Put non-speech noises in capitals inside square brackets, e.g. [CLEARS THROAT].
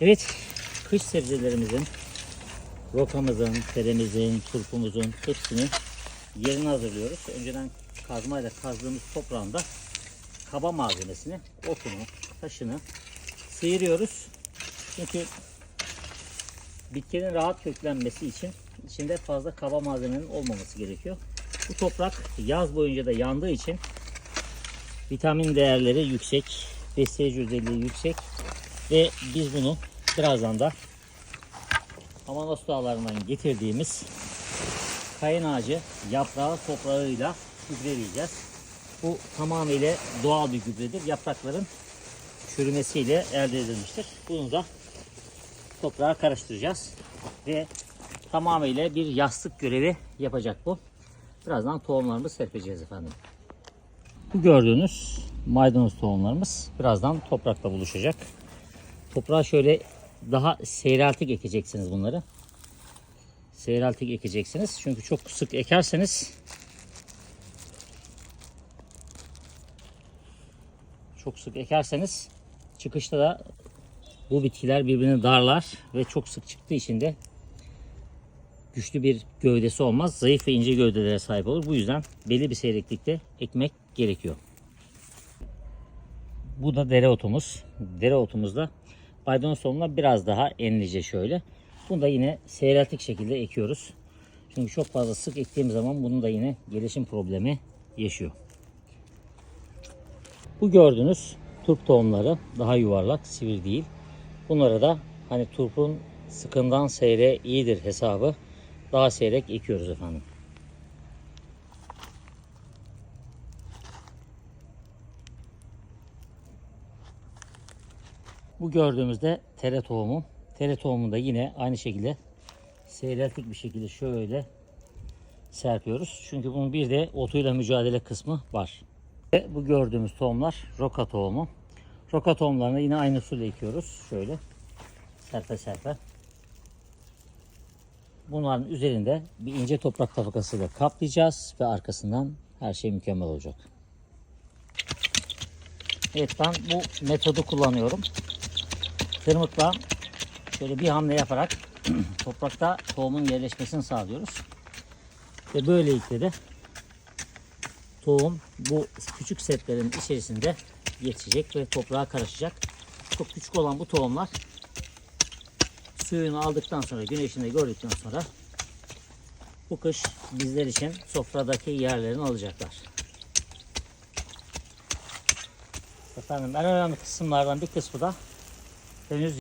Evet, kış sebzelerimizin, rokamızın, teremizin, turpumuzun hepsini yerine hazırlıyoruz. Önceden kazmayla kazdığımız toprağında kaba malzemesini, otunu, taşını sıyırıyoruz. Çünkü bitkinin rahat köklenmesi için içinde fazla kaba malzemenin olmaması gerekiyor. Bu toprak yaz boyunca da yandığı için vitamin değerleri yüksek, besleyici özelliği yüksek ve biz bunu birazdan da Amanos dağlarından getirdiğimiz kayın ağacı yaprağı toprağıyla gübreleyeceğiz. Bu tamamıyla doğal bir gübredir. Yaprakların çürümesiyle elde edilmiştir. Bunu da toprağa karıştıracağız ve tamamıyla bir yastık görevi yapacak bu. Birazdan tohumlarımızı serpeceğiz efendim. Bu gördüğünüz maydanoz tohumlarımız birazdan toprakla buluşacak. Toprağa şöyle daha seyreltik ekeceksiniz bunları. Seyreltik ekeceksiniz. Çünkü çok sık ekerseniz çok sık ekerseniz çıkışta da bu bitkiler birbirini darlar ve çok sık çıktığı için de güçlü bir gövdesi olmaz. Zayıf ve ince gövdelere sahip olur. Bu yüzden belli bir seyreklikte ekmek gerekiyor. Bu da dereotumuz. Dereotumuzda maydanoz tohumuna biraz daha enlice şöyle. Bunu da yine seyreltik şekilde ekiyoruz. Çünkü çok fazla sık ektiğim zaman bunun da yine gelişim problemi yaşıyor. Bu gördüğünüz turp tohumları daha yuvarlak, sivri değil. Bunlara da hani turpun sıkından seyre iyidir hesabı daha seyrek ekiyoruz efendim. Bu gördüğümüzde tere tohumu. Tere tohumu da yine aynı şekilde seyreltik bir şekilde şöyle serpiyoruz. Çünkü bunun bir de otuyla mücadele kısmı var. Ve bu gördüğümüz tohumlar roka tohumu. Roka tohumlarını yine aynı usulle ekiyoruz. Şöyle serpe serpe. Bunların üzerinde bir ince toprak tabakasıyla kaplayacağız ve arkasından her şey mükemmel olacak. Evet ben bu metodu kullanıyorum. Tırmıkla şöyle bir hamle yaparak [CLEARS THROAT] toprakta tohumun yerleşmesini sağlıyoruz. Ve böylelikle de tohum bu küçük setlerin içerisinde yetişecek ve toprağa karışacak. Çok küçük olan bu tohumlar suyunu aldıktan sonra, güneşini de gördükten sonra bu kış bizler için sofradaki yerlerini alacaklar. Efendim en önemli kısımlardan bir kısmı da henüz